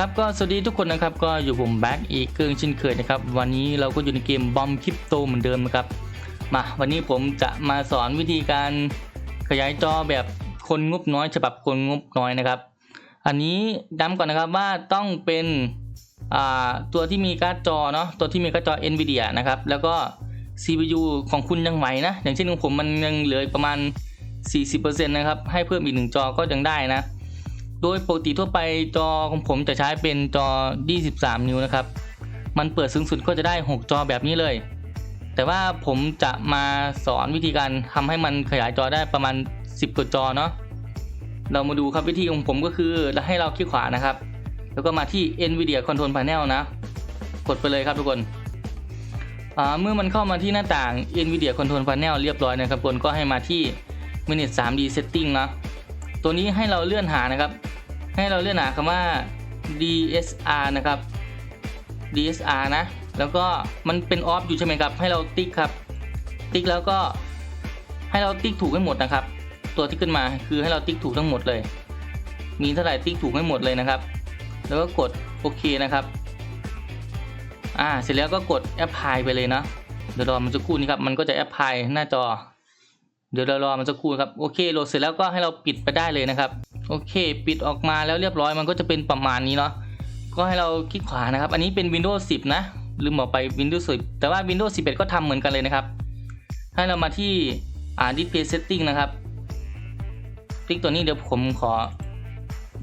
ครับก็สวัสดีทุกคนนะครับก็อยู่ผมแบ็กอีกเกิงเช่นเคยนะครับวันนี้เราก็อยู่ในเกมบอมคริปโตเหมือนเดิมนะครับมาวันนี้ผมจะมาสอนวิธีการขยายจอแบบคนงบน้อย ฉบับคนงบน้อยนะครับ อันนี้ย้ำก่อนนะครับว่าต้องเป็นตัวที่มีการ์ดจอเนาะตัวที่มีการ์ดจอ NVIDIA นะครับแล้วก็ CPU ของคุณยังไหวนะ อย่างเช่นของผมมันยังเหลือประมาณ 40%นะครับให้เพิ่มอีกหนึ่งจอก็ยังได้นะ โดยปกติทั่วไปจอของผมจะใช้เป็นจอ 23 นิ้วนะครับ มันเปิดสูงสุดก็จะได้ 6 จอแบบนี้เลย แต่ว่าผมจะมาสอนวิธีการทำให้มันขยายจอได้ประมาณ 10กว่าจอเนาะ เรามาดูครับวิธีของผมก็คือให้เราคลิกขวานะครับ แล้วก็มาที่ NVIDIA Control Panel นะ กดไปเลยครับทุกคนเมื่อมันเข้ามาที่หน้าต่าง NVIDIA Control Panel เรียบร้อยนะครับทุกคนก็ให้มาที่ Manage 3D Setting เนาะตัวนี้ให้เราเลื่อนหานะครับ ให้เราเลื่อนหาคำว่า DSR นะครับ DSR นะ แล้วก็มันเป็นออฟอยู่ใช่ไหมครับ ให้เราติ๊กครับ ติ๊กแล้วก็ให้เราติ๊กถูกให้หมดนะครับ ตัวที่ขึ้นมาคือให้เราติ๊กถูกทั้งหมดเลย มีเท่าไหร่ติ๊กถูกให้หมดเลยนะครับ แล้วก็กดโอเคนะครับ อ่า เสร็จแล้วก็กดแอปพลายไปเลยเนาะ เดี๋ยวรอมันจะครู่นี้ครับ มันก็จะแอปพลายหน้าจอ เดี๋ยวเรารอมันจะครู่ครับ โอเค โหลดเสร็จแล้วก็ให้เราปิดไปได้เลยนะครับ โอเค ปิดออกมาแล้วเรียบร้อยมันก็จะเป็นประมาณนี้เนาะก็ให้เราคลิกขวานะครับ อันนี้เป็น Windows 10 นะลืมบอกไป Windows 10 แต่ว่า Windows 11 ก็ทำเหมือนกันเลยนะครับ ให้เรามาที่อ่า Display Setting นะครับคลิกตัวนี้เดี๋ยวผมขอ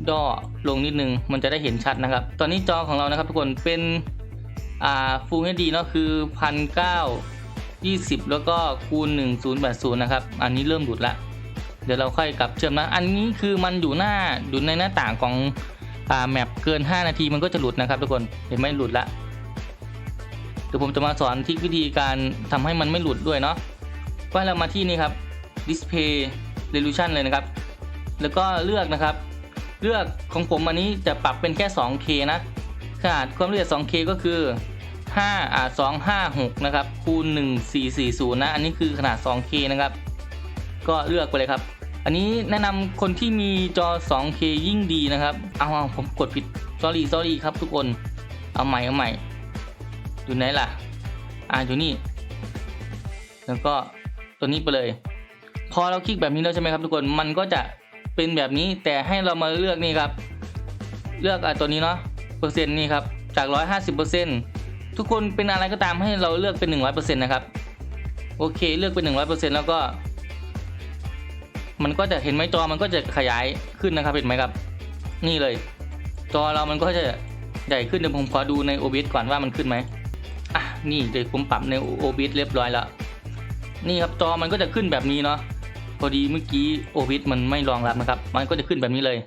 ย่อลงนิดนึง มันจะได้เห็นชัดนะครับ ตอนนี้จอของเรานะครับทุกคนเป็นอ่า Full HD เนาะคือ1,920 แล้วก็คูณ 1080 นะครับ อันนี้เริ่มหลุดละ เดี๋ยวเราค่อยกลับเชื่อมนะ อันนี้คือมันอยู่หน้าอยู่ในหน้าต่างของอ่าแมปเกิน 5 นาทีมันก็จะหลุดนะครับทุกคนเห็นไหมหลุดละเดี๋ยวผมจะมาสอนทริควิธีการทำให้มันไม่หลุดด้วยเนาะก็ให้เรามาที่นี่ครับ display resolution เลยนะครับ แล้วก็เลือกนะครับ เลือกของผมอันนี้จะปรับเป็นแค่ 2K นะขนาดความละเอียด 2K ก็คือ5อ่า256 นะครับ คูณ 1440 นะ อันนี้คือขนาด 2K นะครับ ก็เลือกไปเลยครับ อันนี้แนะนำคนที่มีจอ 2K ยิ่งดีนะครับเอาเอาผมกดผิด sorry sorry ครับทุกคน เอาใหม่เอาใหม่ อยู่ไหนล่ะ อ่าอยู่นี่ แล้วก็ตัวนี้ไปเลย พอเราคลิกแบบนี้แล้วใช่ไหมครับทุกคน มันก็จะเป็นแบบนี้แต่ให้เรามาเลือกนี่ครับ เลือกอะตัวนี้เนาะเปอร์เซ็นต์นี่ครับ จาก 150เปอร์เซ็นต์ทุกคนเป็นอะไรก็ตามให้เราเลือกเป็น 100%นะครับ โอเค เลือกเป็น 100%แล้วก็ มันก็จะเห็นไหมจอมันก็จะขยายขึ้นนะครับเห็นไหมครับ นี่เลย จอเรามันก็จะใหญ่ขึ้นเดี๋ยวผมขอดูใน OBS ก่อนว่ามันขึ้นไหมอะนี่เดี๋ยวผมปรับใน OBS เรียบร้อยแล้ว นี่ครับจอมันก็จะขึ้นแบบนี้เนาะพอดีเมื่อกี้ OBS มันไม่รองรับนะครับ มันก็จะขึ้นแบบนี้เลย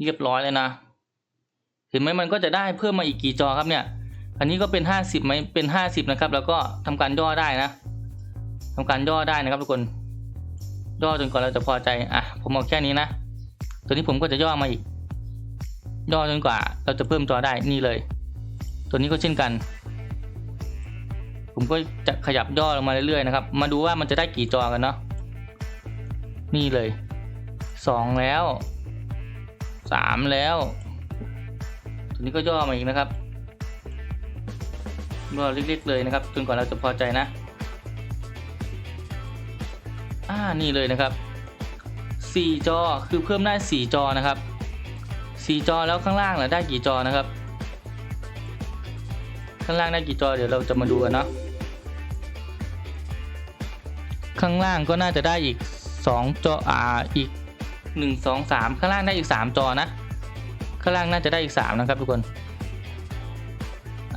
เรียบร้อยเลยนะเห็นไหมมันก็จะได้เพิ่มมาอีกกี่จอครับเนี่ยอันนี้ก็เป็น 50ไหมเป็น 50 นะครับ แล้วก็ทำการย่อได้นะทำการย่อได้นะครับทุกคน ย่อจนกว่าเราจะพอใจอะผมเอาแค่นี้นะตัวนี้ผมก็จะย่อมาอีก ย่อจนกว่าเราจะเพิ่มจอได้นี่เลย ตัวนี้ก็เช่นกัน ผมก็จะขยับย่อลงมาเรื่อยๆนะครับ มาดูว่ามันจะได้กี่จอกันเนาะนี่เลยสองแล้วสามแล้ว ตัวนี้ก็ย่อมาอีกนะครับย่อเล็กๆเลยนะครับจนกว่าเราจะพอใจนะ อ่านี่เลยนะครับ 4 จอคือเพิ่มได้ 4 จอนะครับ 4 จอแล้วข้างล่างล่ะได้กี่จอนะครับ ข้างล่างได้กี่จอเดี๋ยวเราจะมาดูกันเนาะข้างล่างก็น่าจะได้อีก 2 จออ่าอีก 1 2 3 ข้างล่างได้อีก 3 จอนะ ข้างล่างน่าจะได้อีก 3 นะครับทุกคน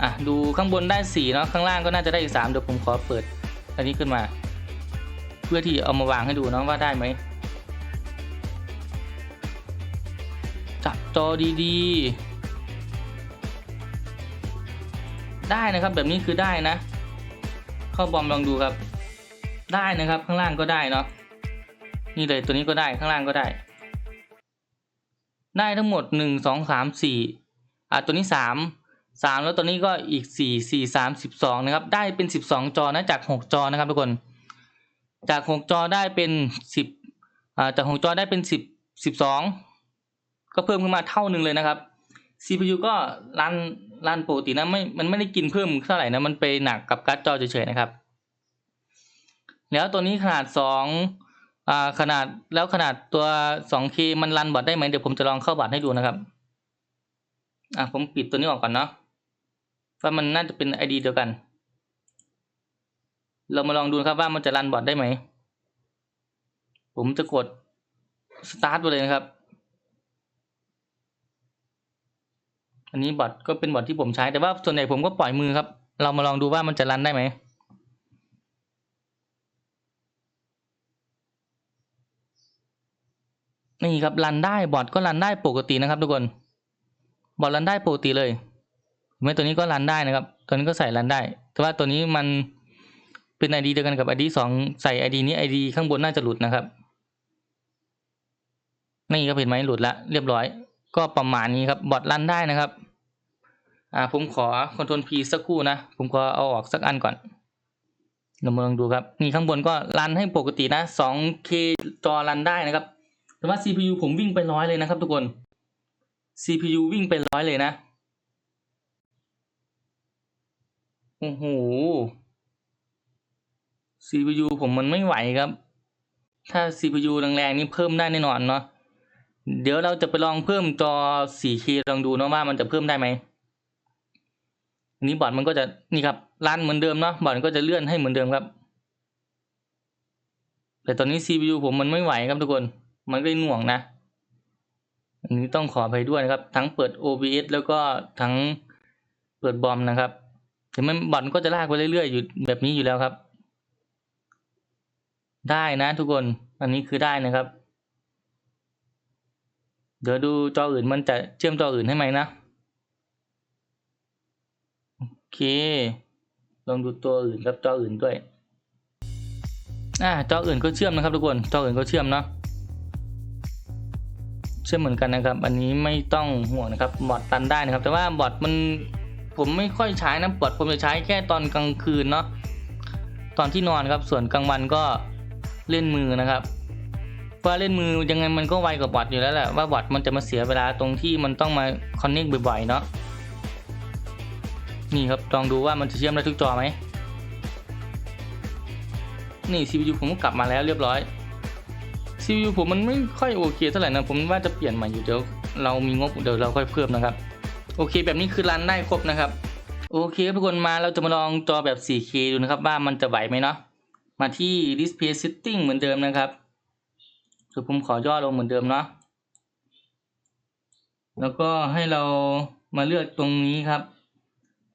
อะดูข้างบนได้4เนาะข้างล่างก็น่าจะได้อีก 3 เดี๋ยวผมขอเปิดอันนี้ขึ้นมา พื่อที่เอามาวางให้ดูนะว่าได้ไหมจับจอดีๆ ได้นะครับแบบนี้คือได้นะ เข้าบอมลองดูครับ ได้นะครับข้างล่างก็ได้เนาะนี่เลยตัวนี้ก็ได้ข้างล่างก็ได้ ได้ทั้งหมดหนึ่งสองสามสี่อะตัวนี้สามสามแล้วตัวนี้ก็อีกสี่สี่สามสิบสองนะครับ ได้เป็นสิบสองจอนะจากหกจอนะครับทุกคน จากหกจอได้เป็นสิบจากหกจอได้เป็นสิบสิบสองก็เพิ่มขึ้นมาเท่าหนึ่งเลยนะครับ CPU ก็รันรันปกตินะไม่มันไม่ได้กินเพิ่มเท่าไหร่นะมันไปหนักกับการ์ดจอเฉยๆนะครับ แล้วตัวนี้ขนาดสองอ่าขนาดแล้วขนาดตัว 2K มันรันบอทได้ไหมเดี๋ยวผมจะลองเข้าบอทให้ดูนะครับอะผมปิดตัวนี้ออกก่อนเนาะว่ามันน่าจะเป็น ID เดียวกัน เรามาลองดูครับว่ามันจะรันบอทได้ไหม ผมจะกด start ไปเลยนะครับ อันนี้บอทก็เป็นบอทที่ผมใช้ แต่ว่าส่วนใหญ่ผมก็ปล่อยมือครับ เรามาลองดูว่ามันจะรันได้ไหมนี่ครับรันได้บอทก็รันได้ปกตินะครับ ทุกคนบอทรันได้ปกติเลยเห็นไหมตัวนี้ก็รันได้นะครับ ตัวนี้ก็ใส่รันได้ แต่ว่าตัวนี้มัน เป็น ID เดียวกันกับ ID สองใส่ ID นี้ ID ข้างบนน่าจะหลุดนะครับนี่ครับเห็นไหมหลุดละเรียบร้อย ก็ประมาณนี้ครับบอทรันได้นะครับอ่าผมขอ Ctrl P สักครู่นะ ผมก็เอาออกสักอันก่อนเรามาลองดูครับ นี่ข้างบนก็รันให้ปกตินะ 2K จอรันได้นะครับ แต่ว่า CPU ผมวิ่งไปร้อยเลยนะครับทุกคน CPU วิ่งไปร้อยเลยนะ โอ้โห CPU ผมมันไม่ไหวครับ ถ้า CPU แรงๆนี่เพิ่มได้แน่นอนเนาะ เดี๋ยวเราจะไปลองเพิ่มจอ 4K ลองดูเนาะว่ามันจะเพิ่มได้ไหมอันนี้บอร์ดมันก็จะนี่ครับรันเหมือนเดิมเนาะบอร์ดก็จะเลื่อนให้เหมือนเดิมครับ แต่ตอนนี้ CPU ผมมันไม่ไหวครับทุกคน มันก็เลยหน่วงนะ อันนี้ต้องขอไปด้วยนะครับ ทั้งเปิด OBS แล้วก็ทั้งเปิดบอมนะครับแต่มันบอร์ดก็จะลากไปเรื่อยๆอยู่แบบนี้อยู่แล้วครับ ได้นะทุกคน อันนี้คือได้นะครับ เดี๋ยวดูจออื่นมันจะเชื่อมจออื่นให้ไหมนะโอเค ลองดูตัวอื่นครับจออื่นด้วยอ่าจออื่นก็เชื่อมนะครับทุกคนจออื่นก็เชื่อมเนาะเชื่อมเหมือนกันนะครับ อันนี้ไม่ต้องห่วงนะครับบอทตันได้นะครับ แต่ว่าบอทมันผมไม่ค่อยใช้นะบอทผมจะใช้แค่ตอนกลางคืนเนาะตอนที่นอนครับส่วนกลางวันก็ เล่นมือนะครับเพราเล่นมือยังไงมันก็ไวกว่าบอทอยู่แล้วแหละว่าบอทมันจะมาเสียเวลาตรงที่มันต้องมาคอนเน c t บ่อยๆเนาะนี่ครับลองดูว่ามันจะเชื่อมได้ทุกจอไหมนี่ CPU ผมก็กลับมาแล้วเรียบร้อย CPU ผมมันไม่ค่อยโอเคเท่าไหร่นะผมว่าจะเปลี่ยนใหม่อยู่เดี๋ยวเรามีงบเดี๋ยวเราค่อยเพิ่มนะครับ โอเคแบบนี้คือรันได้ครบนะครับ โอเคทุกคนมาเราจะมาลองจอแบบ 4K ดูนะครับว่ามันจะไหวไหมเนาะ มาที่ Display Setting เหมือนเดิมนะครับเดี๋ยวผมขอย่อลงเหมือนเดิมเนาะแล้วก็ให้เรามาเลือกตรงนี้ครับ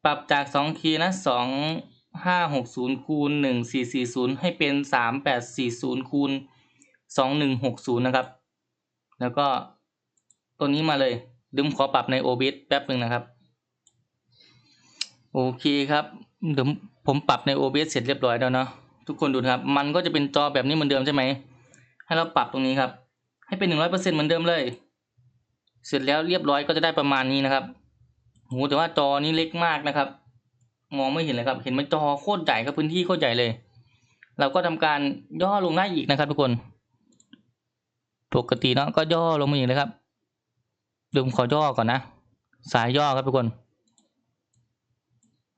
ปรับจาก 2K นะ2560คูณ1440 ให้เป็น 3840คูณ2160 นะครับ แล้วก็ตัวนี้มาเลยดึมขอปรับใน OBS แป๊บหนึ่งนะครับ โอเคครับเดี๋ยวผมปรับใน OBS เสร็จเรียบร้อยแล้วเนาะ ทุกคนดูนะครับ มันก็จะเป็นจอแบบนี้เหมือนเดิมใช่ไหม ให้เราปรับตรงนี้ครับ ให้เป็น100%เปอร์เซ็นเหมือนเดิมเลย เสร็จแล้วเรียบร้อยก็จะได้ประมาณนี้นะครับโหแต่ว่าจอนี้เล็กมากนะครับ มองไม่เห็นเลยครับ เห็นไหมจอโคตรใหญ่ครับพื้นที่โคตรใหญ่เลย เราก็ทำการย่อลงได้อีกนะครับ ทุกคน ปกติเนาะก็ย่อลงมาอีกเลยครับดี๋ยวผมขอย่อก่อนนะ สายย่อครับทุกคน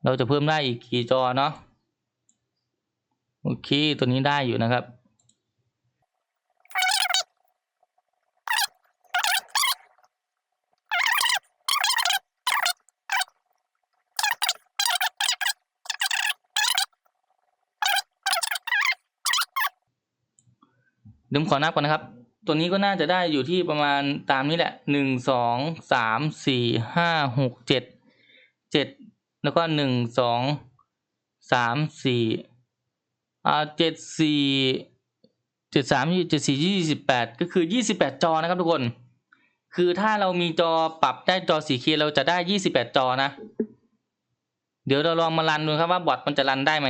เราจะเพิ่มได้อีกกี่จอเนาะ โอเค ตัวนี้ได้อยู่นะครับ เดี๋ยวผมขอนับก่อนนะครับ ตัวนี้ก็น่าจะได้อยู่ที่ประมาณตามนี้แหละหนึ่งสองสามสี่ห้าหกเจ็ดเจ็ดแล้วก็หนึ่งสองสามสี่ อ่าเจ็ดสี่เจ็ดสามเจ็ดสี่ยี่สิบแปดก็คือยี่สิบแปดจอนะครับทุกคน คือถ้าเรามีจอปรับได้จอ 4K เคเราจะได้ยี่สิบแปดจอนะ เดี๋ยวเราลองมารันดูครับว่าบอทมันจะรันได้ไหม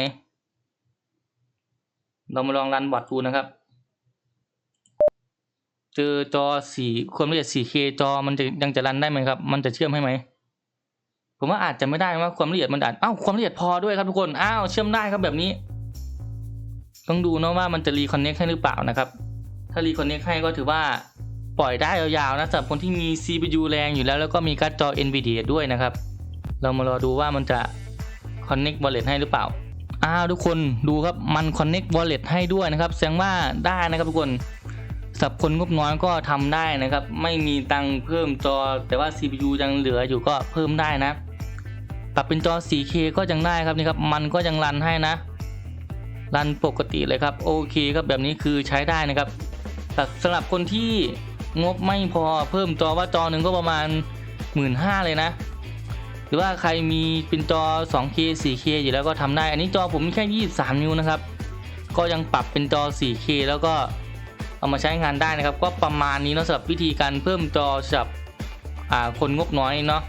เรามาลองรันบอทดูนะครับ เจอจอสี่ความละเอียด 4K จอมันจะยังจะรันได้ไหมครับ มันจะเชื่อมให้ไหมผมว่าอาจจะไม่ได้ว่าความละเอียดมันอาจอ้าวความละเอียดพอด้วยครับทุกคน อ้าวเชื่อมได้ครับแบบนี้ ต้องดูนะว่ามันจะรีคอนเน็กให้หรือเปล่านะครับ ถ้ารีคอนเน็กให้ก็ถือว่าปล่อยได้ยาวๆนะสำหรับคนที่มี CPU แรงอยู่แล้วแล้วก็มีการ์ดจอ NVIDIA ด้วยนะครับ เรามารอดูว่ามันจะ Connect Wallet ให้หรือเปล่าอ้าวทุกคนดูครับมัน Connect Wallet ให้ด้วยนะครับแสดงว่าได้นะครับทุกคนสับคนงบน้อยก็ทำได้นะครับ ไม่มีตังค์เพิ่มจอ แต่ว่า CPU ยังเหลืออยู่ก็เพิ่มได้นะ ปรับเป็นจอ 4K ก็ยังได้ครับนี่ครับ มันก็ยังรันให้นะ รันปกติเลยครับโอเคครับแบบนี้คือใช้ได้นะครับแต่สำหรับคนที่งบไม่พอเพิ่มจอว่าจอหนึ่งก็ประมาณ 1 5ื่นเลยนะ หรือว่าใครมีเป็นจอ 2K 4K อยู่แล้วก็ทำได้ อันนี้จอผมมีแค่ 23 นิ้วนะครับ ก็ยังปรับเป็นจอ 4K แล้วก็เอามาใช้งานได้นะครับ ก็ประมาณนี้เนาะสำหรับวิธีการเพิ่มจอสำหรับคนงบน้อยเนาะ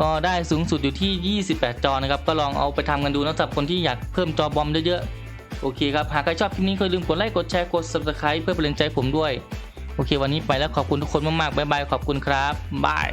ก็ได้สูงสุดอยู่ที่ 28 จอนะครับ ก็ลองเอาไปทำกันดูนะสำหรับคนที่อยากเพิ่มจอบอมเยอะๆ โอเคครับ หากใครชอบคลิปนี้ก็อย่าลืมกดไลค์กดแชร์กด subscribe เพื่อเป็นกำลังใจผมด้วย โอเค วันนี้ไปแล้วขอบคุณทุกคนมากๆบ๊ายบายขอบคุณครับบาย